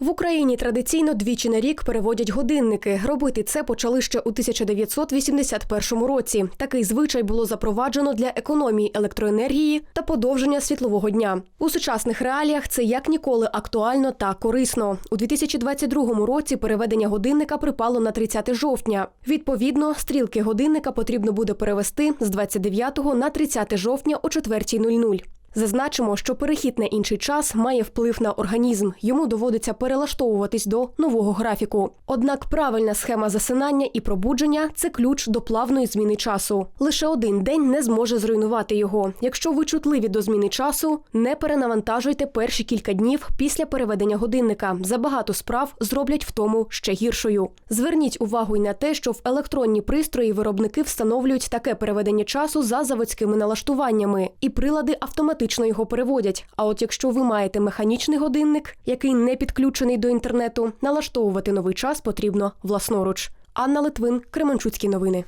В Україні традиційно двічі на рік переводять годинники. Робити це почали ще у 1981 році. Такий звичай було запроваджено для економії електроенергії та подовження світлового дня. У сучасних реаліях це як ніколи актуально та корисно. У 2022 році переведення годинника припало на 30 жовтня. Відповідно, стрілки годинника потрібно буде перевести з 29 на 30 жовтня о 4.00. Зазначимо, що перехід на інший час має вплив на організм. Йому доводиться перелаштовуватись до нового графіку. Однак правильна схема засинання і пробудження це ключ до плавної зміни часу. Лише один день не зможе зруйнувати його. Якщо ви чутливі до зміни часу, не перенавантажуйте перші кілька днів після переведення годинника. Забагато справ зроблять втому ще гіршою. Зверніть увагу й на те, що в електронні пристрої виробники встановлюють таке переведення часу за заводськими налаштуваннями, і прилади автоматично його переводять. А от якщо ви маєте механічний годинник, який не підключений до інтернету, налаштовувати новий час потрібно власноруч. Анна Литвин, Кременчуцькі новини.